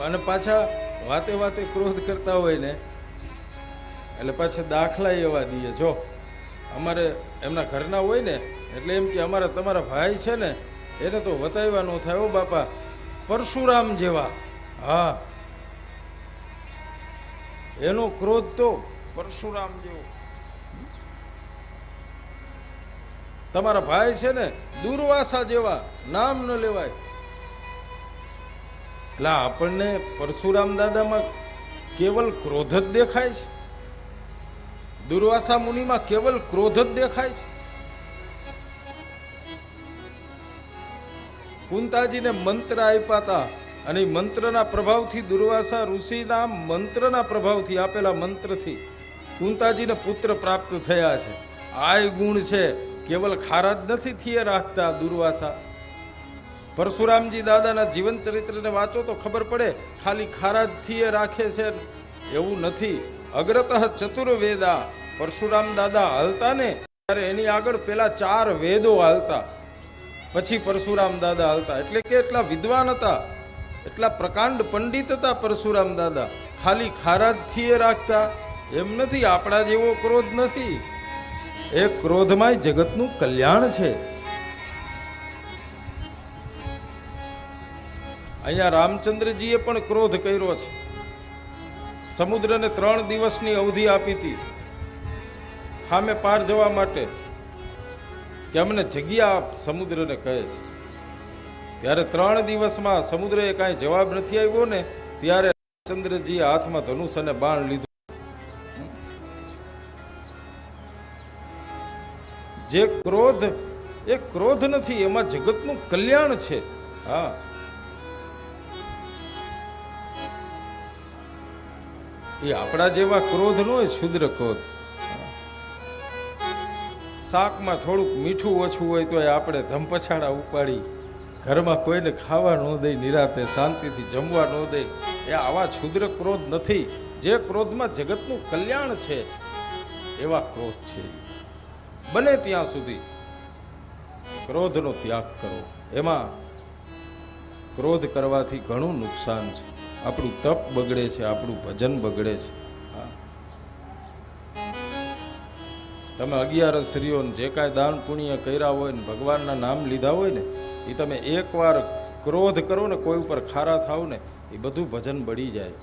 અને પાછા વાતે વાતે ક્રોધ કરતા હોય ને, એટલે પાછા દાખલા એવા દઈએ. જો, અમારે એમના ઘરના હોય ને, એટલે એમ કે અમારા તમારા ભાઈ છે ને, એને તો વતાવવાનું થાય ઓ બાપા. પરશુરામ જેવા. હા. એનો ક્રોધ તો પરશુરામ જેવો. તમારા ભાઈ છે ને, દુર્વાસા જેવા, નામ ન લેવાય. એટલે આપણને પરશુરામ દાદામાં કેવલ ક્રોધ જ દેખાય છે? દુર્વાસા મુનિમાં કેવલ ક્રોધ જ દેખાય છે? કુંતાજીને મંત્ર આપ્યા હતા અને મંત્રના પ્રભાવથી દુર્વાસા ઋષિના મંત્રના પ્રભાવથી આપેલા મંત્રથી કુંતાજીને પુત્ર પ્રાપ્ત થયા છે. આ ગુણ છે, કેવલ ખારા જ નથી થયે રાખતા દુર્વાસા. પરશુરામજી દાદાના જીવન ચરિત્રને વાંચો તો ખબર પડે, ખાલી ખારાજથી એ રાખે છે એવું નથી. અગ્રતઃ ચતુર્વેદા પરશુરામ દાદા હાલતા ને ત્યારે એની આગળ પેલા ચાર વેદો હાલતા. પછી પરશુરામ દાદા હાલતા. એટલે કે એટલા વિદ્વાન હતા, એટલા પ્રકાંડ પંડિત હતા પરશુરામ દાદા. ખાલી ખારાજથી એ રાખતા. એમ નથી, આપણા જેવો ક્રોધ નથી. એ ક્રોધમાં જગતનું કલ્યાણ છે. અહીંયા રામચંદ્રજીએ પણ ક્રોધ કર્યો છે. સમુદ્રને ત્રણ દિવસની અવધિ આપી હતી. સામે પાર જવા માટે કે અમને જગ્યા આપ સમુદ્રને કહે છે. ત્યારે ત્રણ દિવસમાં સમુદ્રએ કાંઈ જવાબ નથી આવ્યો ને, ત્યારે રામચંદ્રજીએ હાથમાં ધનુષ અને બાણ લીધું. જે ક્રોધ, એ ક્રોધ નથી, એમાં જગતનું કલ્યાણ છે. હા. એ આપણા જેવા ક્રોધ નો હોય શુદ્ર ક્રોધ. શાકમાં થોડુંક મીઠું ઓછું હોય તો આપણે ધમપછાડા ઉપાડી ઘરમાં કોઈને ખાવા ન દે નિરાતે શાંતિથી જમવા ન દે એ આવા ક્ષુદ્ર ક્રોધ નથી. જે ક્રોધમાં જગતનું કલ્યાણ છે, એવા ક્રોધ છે. બને ત્યાં સુધી ક્રોધનો ત્યાગ કરો. એમાં ક્રોધ કરવાથી ઘણું નુકસાન છે. આપણું તપ બગડે છે, આપણું ભજન બગડે છે. તમે અગિયાર સ્ત્રીઓને જે કાંઈ દાન પુણ્ય કર્યા હોય ને ભગવાનના નામ લીધા હોય ને એ તમે એકવાર ક્રોધ કરો ને કોઈ ઉપર ખારા થાવ ને એ બધું ભજન બળી જાય.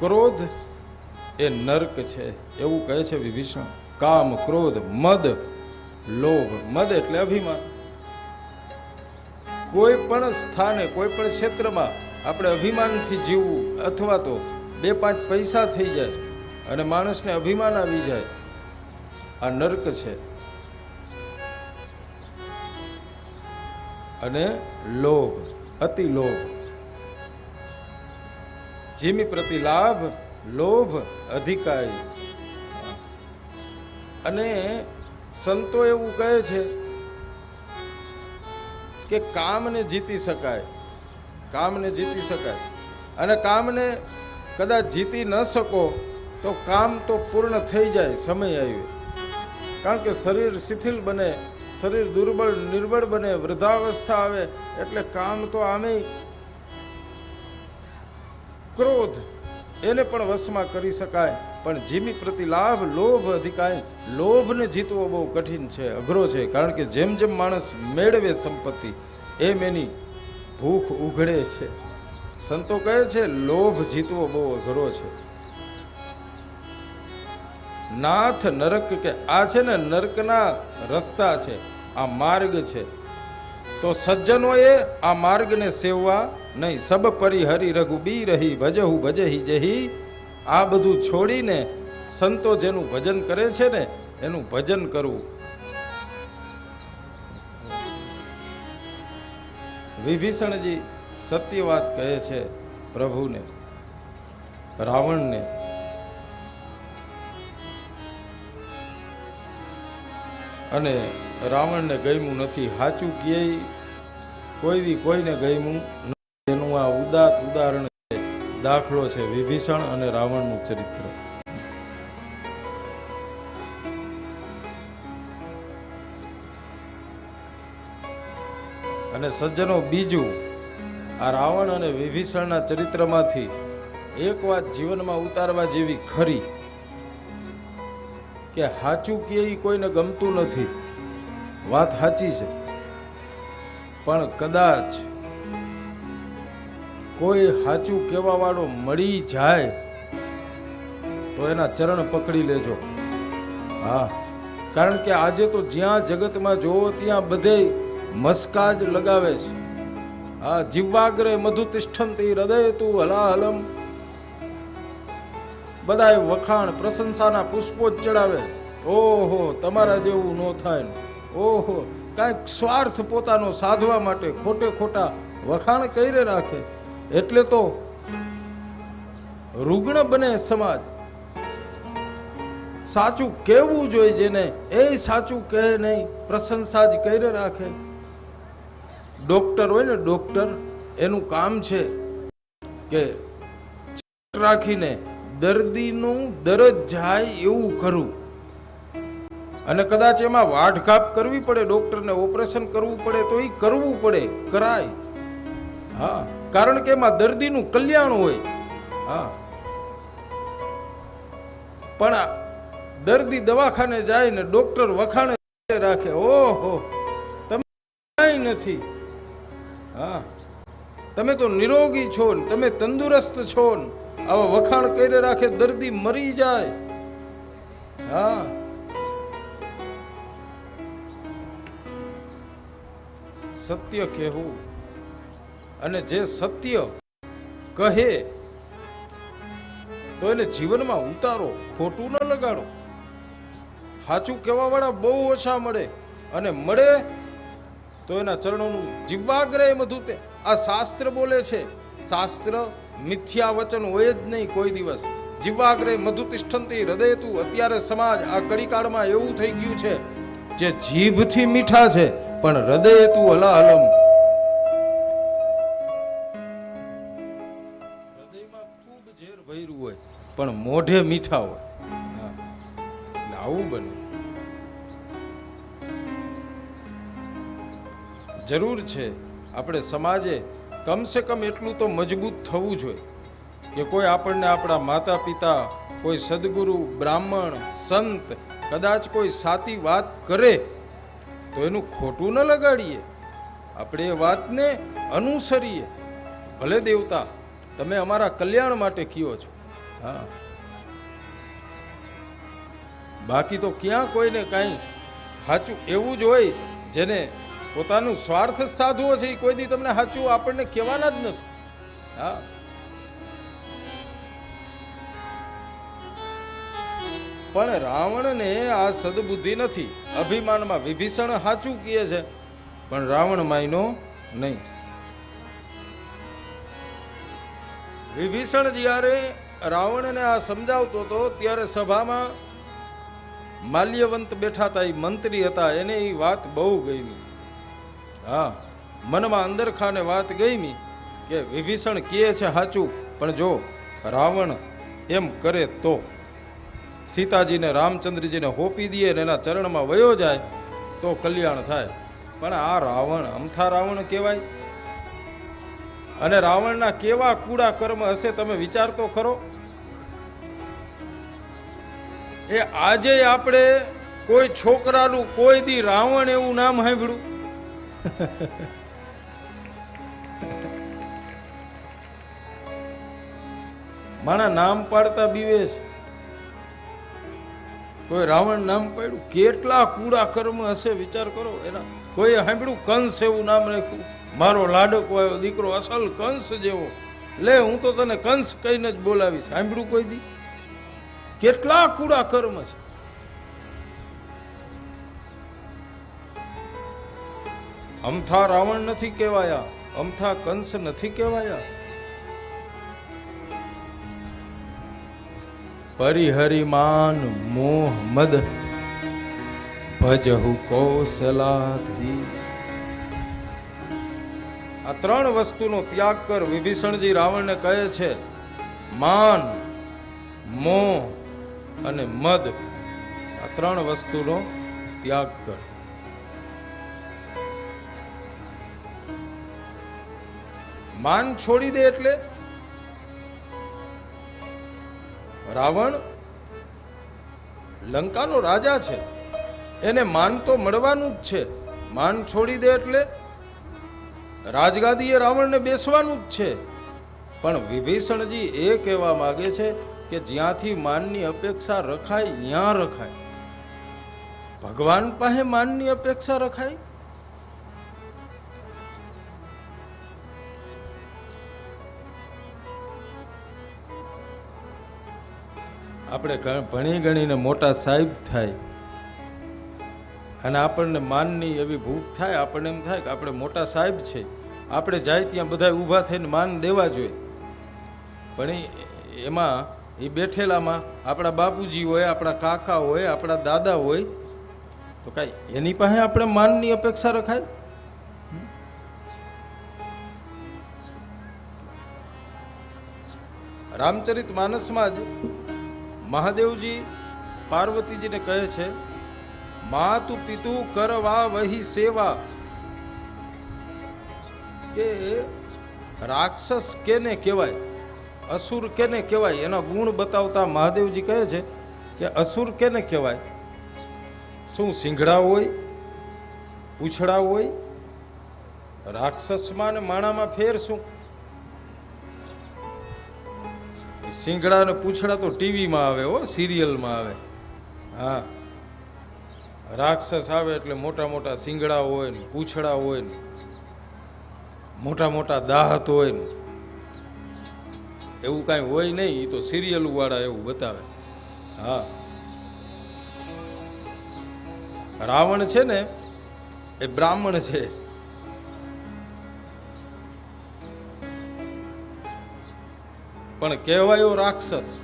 ક્રોધ એ નર્ક છે, એવું કહે છે વિભીષણ કામ, ક્રોધ, મદ લોભ, મદ એટલે અભિમાન. કોઈ પણ સ્થાને, કોઈ પણ ક્ષેત્રમાં આપણે અભિમાનથી જીવવું અથવા તો બે પાંચ પૈસા થઈ જાય અને માણસને અભિમાન આવી જાય, આ નર્ક છે. અને લોભ, અતિ લોભ. જેમી પ્રતિ લાભ, લોભ, અધિકારી. અને સંતો એવું કહે છે કે કામને જીતી શકાય, કામને જીતી શકાય. અને કામને કદાચ જીતી ન શકો, તો કામ તો પૂર્ણ થઈ જાય સમય આવ્યો. કારણ કે શરીર શિથિલ બને, શરીર દુર્બળ, નિર્બળ બને, વૃદ્ધાવસ્થા આવે, એટલે કામ તો આમે ક્રોધ, એને પણ વશમાં કરી શકાય. પણ જીમી પ્રતિ લાભ, લોભ અધિકાય લોભને જીતવો બહુ કઠિન છે, અઘરો છે, કારણ કે જેમ જેમ માણસ મેળવે સંપત્તિ, એમ એની ભૂખ ઉઘડે છે. સંતો કહે છે, લોભ જીતવો બહુ અઘરો છે. નાથ નરક કે આ છે ને નરકના રસ્તા છે, આ માર્ગ છે. તો સજ્જનોએ આ માર્ગને સેવવા નહીં, સબ પરિહરી રઘુબી રહી ભજહુ ભજહી જહી આ બધું છોડીને સંતો જેનું ભજન કરે છે ને, એનું ભજન કરવું. વિભીષણજી સત્ય વાત કહે છે પ્રભુને, રાવણને. અને રાવણને ગમ્યું નથી સાચું કહે કોઈ કોઈને ગમ્યું એનું આ ઉદાત ઉદાહરણ દાખલો છે વિભીષણ અને રાવણનું ચરિત્ર. અને સજ્જનો, બીજું, આ રાવણ અને વિભીષણના ચરિત્રમાંથી એક વાત જીવનમાં ઉતારવા જેવી ખરી કે સાચું કે એ કોઈને ગમતું નથી. વાત સાચી છે. પણ કદાચ કોઈ સાચું કહેવા વાળો મળી જાય તો એના ચરણ પકડી લેજો. હા, કારણ કે આજે તો જ્યાં જગતમાં જોવો ત્યાં બધે મસ્કા જ લગાવે છે. હા, જીવાગ્રે મધુ તિષ્ઠંતી હૃદય તું હલાહલમ. બધાય વખાણ પ્રશંસાના પુષ્પો જ ચડાવે. ઓહો, તમારા જેવું ન થાય. ઓહો, કાંઈક સ્વાર્થ પોતાનો સાધવા માટે ખોટે ખોટા વખાણ કરી રાખે. એટલે તો રૂગ્ણ બને સમાજ. સાચું કેવું જોઈએ જેને એ સાચું કહે નહીં, પ્રશંસા જ કરી રાખે. ડોક્ટર હોય ને, ડોક્ટર, એનું કામ છે કે રાખીને દર્દીનું દરજ જાય એવું કરવું અને કદાચ એમાં વાઢઘાપ કરવી પડે, ડોક્ટરને ઓપરેશન કરવું પડે, તો એ કરવું પડે, કરાય. હા. કારણ કે એમાં દર્દીનું કલ્યાણ હોય. હા. પણ દર્દી દવાખાને જાય ને ડોક્ટર વખાણે રાખે. ઓહો. તમે કાંઈ નથી. હા. તમે તો નિરોગી છો ને. તમે તંદુરસ્ત છો ને. આવા વખાણ કરી રાખે દર્દી મરી જાય. હા. સત્ય કહેવું. અને જે સત્ય કહે, તો એને જીવનમાં ઉતારો, ખોટું ન લગાડો. સાચું કહેવા વાળા બહુ ઓછા મળે અને મળે તો એના ચરણોનું જીવાગ્રહ મધુ તે આ શાસ્ત્ર બોલે છે, શાસ્ત્ર મિથ્યા વચન હોય જ નહીં કોઈ દિવસ. તિષ્ઠંતી હૃદય તું અત્યારે સમાજ આ કડીકાળમાં એવું થઈ ગયું છે, જે જીભથી મીઠા છે, પણ હૃદય તું હલાહલમ પણ મોઢે મીઠા હોય. આવું બને. જરૂર છે, આપણે સમાજે કમસે કમ એટલું તો મજબૂત થવું જોઈએ કે કોઈ આપણને આપણા માતા પિતા કોઈ સદગુરુ, બ્રાહ્મણ, સંત, કદાચ કોઈ સાતી વાત કરે, તો એનું ખોટું ન લગાડીએ. આપણે એ વાતને અનુસરીએ. ભલે દેવતા, તમે અમારા કલ્યાણ માટે કયો છો. હા. બાકી તો ક્યાં કોઈને કાંઈ સાચું એવું જ હોય જેને પોતાનું સ્વાર્થ સાધવો છે એ કોઈ દી તમને સાચું આપણને કહેવાના જ નથી. હા. પણ રાવણને આ સદબુદ્ધિ નથી. અભિમાનમાં વિભીષણ સાચું કહે છે, પણ રાવણ માયનો નહીં. વિભીષણ જ્યારે રાવણને આ સમજાવતો હતો, ત્યારે સભામાં માલ્યવંત બેઠા હતા એ મંત્રી હતા, એને એ વાત બહુ ગમી. હા, મનમાં અંદર ખાને વાત ગમી કે વિભીષણ કહે છે સાચું, પણ જો રાવણ એમ કરે તો? સીતાજીને રામચંદ્રજીને હોપી દઈએ ને એના ચરણમાં વયો જાય, તો કલ્યાણ થાય. પણ આ રાવણ અમથા રાવણ કહેવાય? અને રાવણના કેવા કૂડા કર્મ હશે તમે વિચાર તો ખરો? એ આજે આપણે કોઈ છોકરાનું કોઈ દી રાવણ એવું નામ સાંભળ્યું? માણા નામ પાડતા બીવે કોઈ રાવણ નામ પાડ્યું? કેટલા કૂડા કર્મ હશે વિચાર કરો એના. કોઈ સાંભળ્યું? કંસ એવું નામ રાખ્યું મારો લાડકો આવ્યો, દીકરો અસલ કંસ જેવો. લે, હું તો તને કંસ કહીને જ બોલાવીશ. સાંભળ્યું કોઈ દી? કેટલા કુડા કર્મ છે? અમથા રાવણ નથી કહેવાયા, અમથા કંસ નથી કહેવાયા? પરિહરિમાન મોહ મદ, ભજહુ કોસલાધીશ આ ત્રણ વસ્તુનો ત્યાગ કર વિભીષણજી રાવણને કહે છે, માન, મોહ અને મદ આ ત્રણ વસ્તુનો ત્યાગ કર. માન છોડી દે એટલે રાવણ લંકાનો રાજા છે. એને માન તો મળવાનું જ છે. માન છોડી દે એટલે રાજગાદીએ રાવણને બેસવાનું જ છે. પણ વિભીષણજી એ કહેવા માગે છે કે જ્યાંથી માનની અપેક્ષા રખાય ત્યાં રખાય. ભગવાન પાસે માનની અપેક્ષા રખાય? આપણે ભણી ગણીને મોટા સાહેબ થાય. અને આપણને માનની એવી ભૂખ થાય, આપણને એમ થાય કે આપણે મોટા સાહેબ છે. આપણે જાય ત્યાં બધા ઊભા થઈને માન દેવા જોઈએ. પણ એમાં એ બેઠેલામાં આપણા બાપુજી હોય, આપણા કાકા હોય, આપણા દાદા હોય, તો કાંઈ એની પાસે આપણે માનની અપેક્ષા રખાય? રામચરિત માનસમાં જ મહાદેવજી પાર્વતીજીને કહે છે, માતુ પિતુ કરવા વહી સેવા. કે રાક્ષસ કેને કહેવાય? અસુર કેને કહેવાય? એના ગુણ બતાવતા મહાદેવજી કહે છે કે અસુર કેને કહેવાય? શું સિંગડા હોય, પૂછડા હોય, રાક્ષસમાં ને માણામાં ફેર શું? સિંગડા ને પૂછડા તો ટીવીમાં આવે હો, સિરિયલમાં આવે. હા. રાક્ષસ આવે એટલે મોટા મોટા સિંગડા હોય ને, પૂછડા હોય ને, મોટા મોટા દાહત હોય ને. એવું કાંઈ હોય નહીં એ તો સિરિયલ વાળા એવું બતાવે. હા. રાવણ છે ને, એ બ્રાહ્મણ છે. પણ કહેવાયો રાક્ષસ.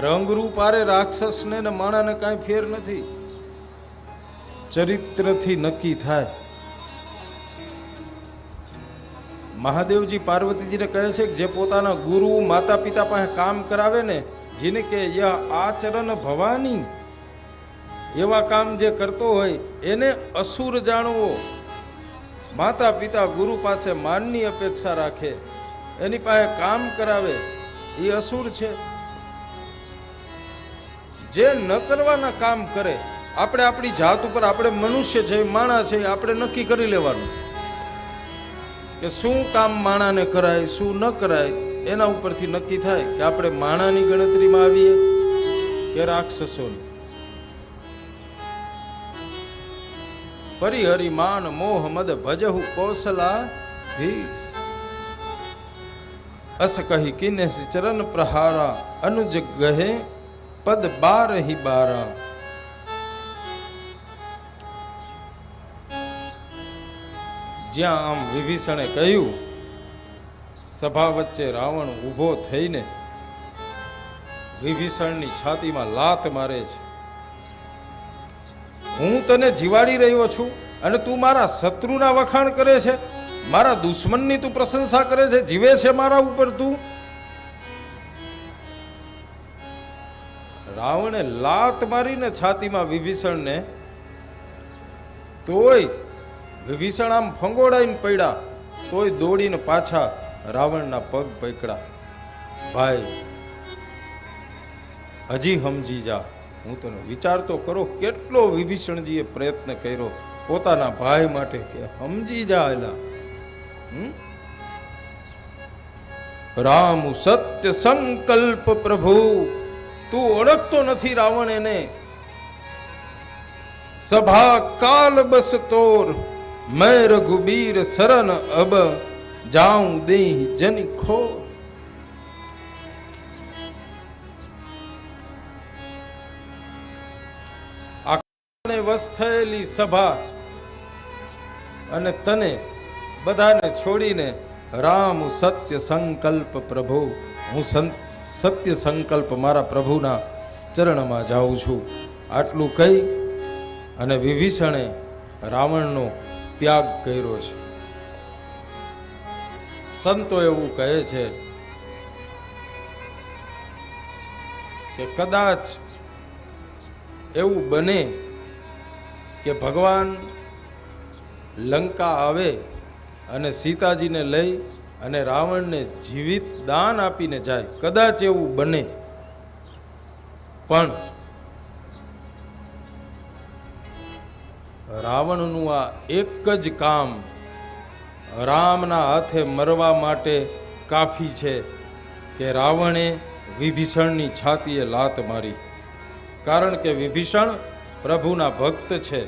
રંગરૂપ આરે રાક્ષસને ને માણાને કાંઈ ફેર નથી. ચરિત્રથી નક્કી થાય. મહાદેવજી પાર્વતીજીને કહે છે કે જે પોતાના ગુરુ માતા પિતા પાસે કામ કરાવે ને, જેને કે યા આચરણ ભવાની, એવા કામ જે કરતો હોય, એને અસુર જાણવો. માતા પિતા ગુરુ પાસે માનની અપેક્ષા રાખે, એની પાસે કામ કરાવે, એ અસુર છે. જે ન કરવાના કામ કરે, આપણે આપણી જાત ઉપર, આપણે મનુષ્ય છે માણસ છે આપણે નક્કી કરી લેવાનું. કે શું કામ માણાને કરાય, શું ન કરાય, એના ઉપરથી નક્કી થાય કે આપણે માણાની ગણતરીમાં આવીએ કે રાક્ષસોની. પરિહરિ માન મોહ મદ ભજહુ કોસલા ધીસ અસ કહી કિને ચરણ પ્રહારા, અનુજ ગહે પદ બાર હિ બારા. જ્યાં આમ વિભીષણે કહ્યું, સભા વચ્ચે રાવણ ઊભો થઈને વિભીષણની છાતીમાં લાત મારે છે. હું તને જીવાડી રહ્યો છું અને તું મારા શત્રુના વખાણ કરે છે. મારા દુશ્મનની તું પ્રશંસા કરે છે. જીવે છે મારા ઉપર તું. રાવણે લાત મારીને છાતીમાં વિભીષણને તોય વિભીષણ આમ ફંગોડાઈને પડ્યા તોય દોડીને પાછા રાવણના પગ પકડા. ભાઈ, હજી સમજી જા. હું તને વિચાર તો કરો, કેટલો વિભીષણજીએ પ્રયત્ન કર્યો પોતાના ભાઈ માટે કે સમજી જા એલા. રામ સત્ય સંકલ્પ પ્રભુ, તું ઓળખતો નથી રાવણ એને. સભા કાલ બસ તોર મેં રઘુબીર શરણ અબ જાઉં દેહ જની ખો આને વસ થયેલી સભા અને તને બધાને છોડીને રામ સત્ય સંકલ્પ પ્રભુ, હું સત્ય સંકલ્પ મારા પ્રભુના ચરણમાં જાઉં છું. આટલું કહી અને વિભીષણે રાવણનો ત્યાગ કર્યો છે. સંતો એવું કહે છે કે કદાચ એવું બને કે ભગવાન લંકા આવે અને સીતાજીને લઈ અને રાવણને જીવિત દાન આપીને જાય. કદાચ એવું બને. પણ રાવણનું આ એક જ કામ રામના હાથે મરવા માટે કાફી છે કે રાવણે વિભીષણની છાતીએ લાત મારી. કારણ કે વિભીષણ પ્રભુના ભક્ત છે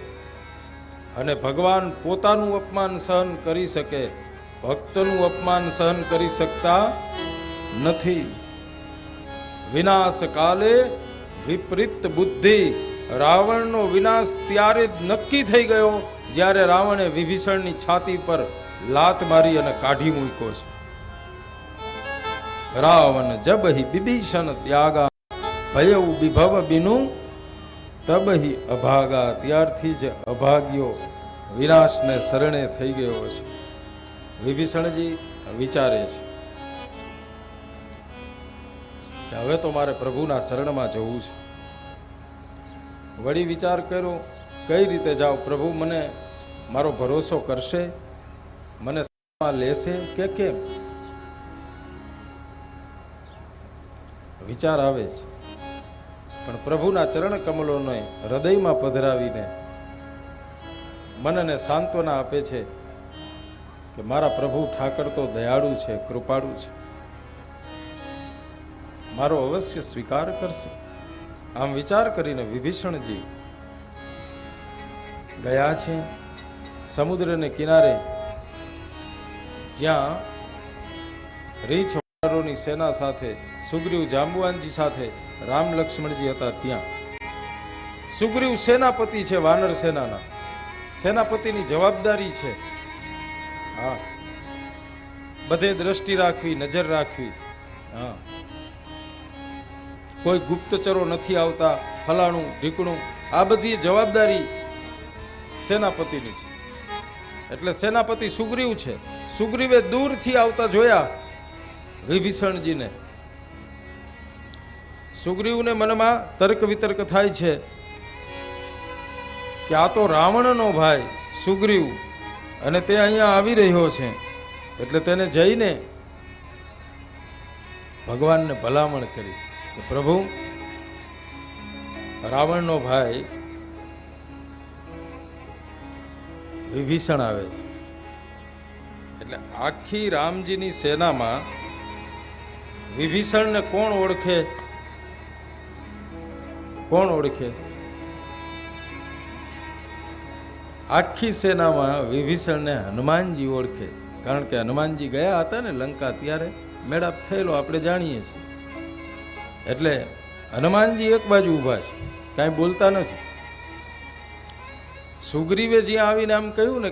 અને ભગવાન પોતાનું અપમાન સહન કરી શકે, ભક્તનું અપમાન સહન કરી શકતા નથી. વિનાશ કાલે વિપરીત બુદ્ધિ રાવણનો વિનાશ ત્યારે જ નક્કી થઈ ગયો જ્યારે રાવણે વિભીષણની છાતી પર લાત મારી અને કાઢી મૂક્યો છે. રાવણ જબ હિ વિભીષણ ત્યાગા ભયવ વિભવ બિનું, તબ હિ અભાગા, ત્યારથી જ અભાગ્યો વિનાશને શરણે થઈ ગયો છે. વિભીષણજી વિચારે છે હવે તો મારે પ્રભુના શરણમાં જવું છે. વળી વિચાર કર્યો, કઈ રીતે જાઓ? પ્રભુ મને મારો ભરોસો કરશે? મને લેશે કે કેમ? વિચાર આવે છે. પણ પ્રભુના ચરણ કમલોને હૃદયમાં પધરાવીને મનને સાંત્વના આપે છે કે મારા પ્રભુ ઠાકર તો દયાળુ છે, કૃપાળુ છે. મારો અવશ્ય સ્વીકાર કરશે. આમ વિચાર કરીને વિભીષણજી ગયા છે સમુદ્રને કિનારે, જ્યાં રીછ વાનરોની સેના સાથે, સુગ્રીવ જાંબુવાનજી સાથે રામ લક્ષ્મણજી હતા ત્યાં. સુગ્રીવ સેનાપતિ છે, વાનર સેનાના. સેનાપતિની જવાબદારી છે, હા, બધે દ્રષ્ટિ રાખવી, નજર રાખવી, હા. કોઈ ગુપ્તચરો નથી આવતા, ફલાણું ઢીકણું આ બધી જવાબદારી સેનાપતિની છે. એટલે સેનાપતિ સુગ્રીવ છે. સુગ્રીવે દૂરથી આવતા જોયા વિભીષણજીને. સુગ્રીવને મનમાં તર્ક વિતર્ક થાય છે કે આ તો રાવણનો ભાઈ સુગ્રીવ અને તે અહીંયા આવી રહ્યો છે. એટલે તેને જઈને ભગવાનને ભલામણ કરી. પ્રભુ, રાવણનો ભાઈ વિભીષણ આવે છે. એટલે આખી રામજીની સેનામાં વિભીષણને કોણ ઓળખે? કોણ ઓળખે? આખી સેનામાં વિભીષણને હનુમાનજી ઓળખે. કારણ કે હનુમાનજી ગયા હતા ને લંકા ત્યારે, મેળાપ થયેલો, આપણે જાણીએ છીએ. એટલે હનુમાનજી એક બાજુ ઊભા છે. કાંઈ બોલતા નથી. સુગ્રીવે જ્યાં આવીને આમ કહ્યું ને